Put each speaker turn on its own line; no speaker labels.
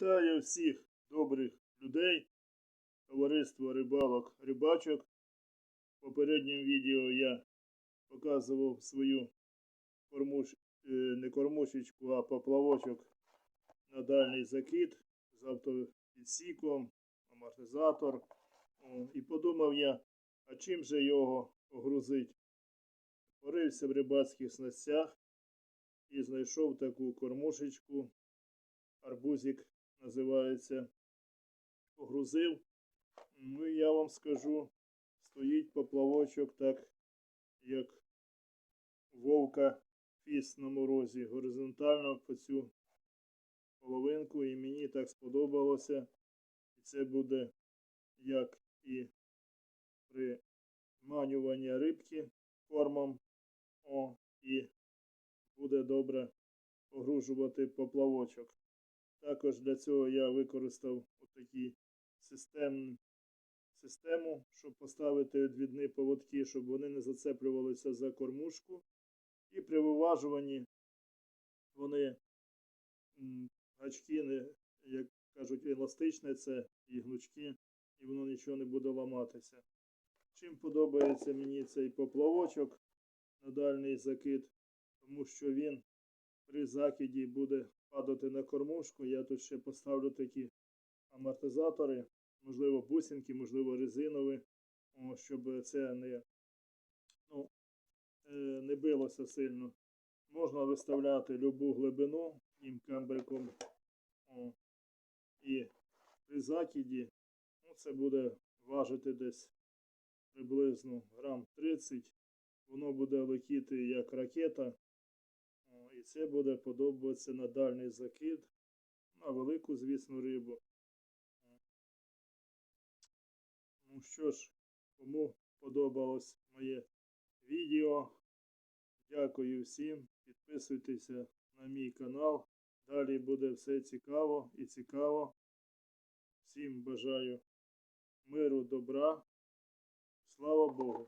Вітаю всіх добрих людей, товариство рибалок рибачок. В попередньому відео я показував свою кормуш... е, не кормушечку, а поплавочок на дальній закид з автопідсіком, амортизатор. І подумав я, а чим же його погрузить? Порився в рибацьких снастях і знайшов таку кормушечку арбузик називається. Погрузив. Ну і я вам скажу, стоїть поплавочок так, як вовка фіс на морозі, горизонтально по цю половинку, і мені так сподобалося. І це буде як і приманювання рибки кормом, о, і буде добре погружувати поплавочок. Також для цього я використав отакі систем, систему, щоб поставити відвідні поводки, щоб вони не зацеплювалися за кормушку. І при виважуванні вони гачки, як кажуть, еластичне, це і гнучки, і воно нічого не буде ламатися. Чим подобається мені цей поплавочок на дальній закид, тому що він при закиді буде падати на кормушку. Я тут ще поставлю такі амортизатори, можливо, бусинки, можливо, резинові, щоб це не, ну, е, не билося сильно. Можна виставляти любу глибину їм камбриком. І при закиді ну, це буде важити десь приблизно грам 30. Воно буде летіти як ракета. І це буде подобатися на дальній закид, на велику, звісно, рибу. Ну що ж, кому подобалось моє відео, дякую всім. Підписуйтеся на мій канал. Далі буде все цікаво і цікаво. Всім бажаю миру, добра. Слава Богу!